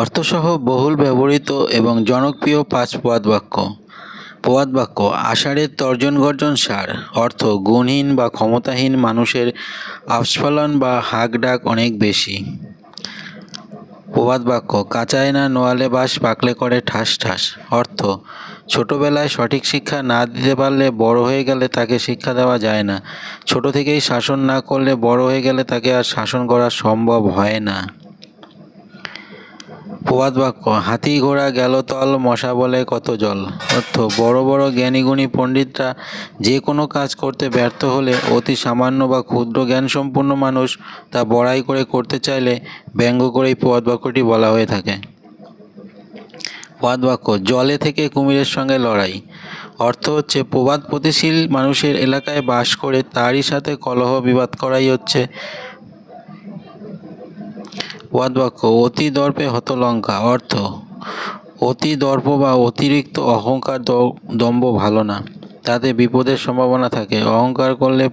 অর্থসহ বহুল ব্যবহৃত এবং জনপ্রিয় পাঁচ প্রবাদ বাক্য। প্রবাদ বাক্য, আষাঢ়ের তর্জন গর্জন সার, অর্থ গুণহীন বা ক্ষমতাহীন মানুষের আস্ফালন বা হাক ডাক অনেক বেশি। প্রবাদ বাক্য, কাঁচায় না নোয়ালে বাস পাকলে করে ঠাস ঠাস, অর্থ ছোটবেলায় সঠিক শিক্ষা না দিতে পারলে বড় হয়ে গেলে তাকে শিক্ষা দেওয়া যায় না, ছোট থেকেই শাসন না করলে বড় হয়ে গেলে তাকে আর শাসন করা সম্ভব হয় না। প্রবাদ বাক্য, হাতি ঘোড়া গেল তল, মশা বলে কত জল। অর্থ, বড় বড় জ্ঞানীগুণী পণ্ডিতরা যে কোনো কাজ করতে ব্যর্থ হলে, অতি সামান্য বা ক্ষুদ্র জ্ঞান জ্ঞানসম্পন্ন মানুষ তা বড়াই করে করতে চাইলে ব্যঙ্গ করে এই প্রবাদ বাক্যটি বলা হয়ে থাকে। প্রবাদ বাক্য, জলে থেকে কুমিরের সঙ্গে লড়াই। অর্থ হচ্ছে, প্রবাদ প্রতিশীল মানুষের এলাকায় বাস করে তারই সাথে কলহ বিবাদ করাই হচ্ছে প্রবাদ বাক্য অতি দর্পে হত লঙ্কা অর্থ অতি দর্প বা অতিরিক্ত অহংকার দম্ভ ভালো না। তাতে বিপদের সম্ভাবনা থাকে। অহংকার করলে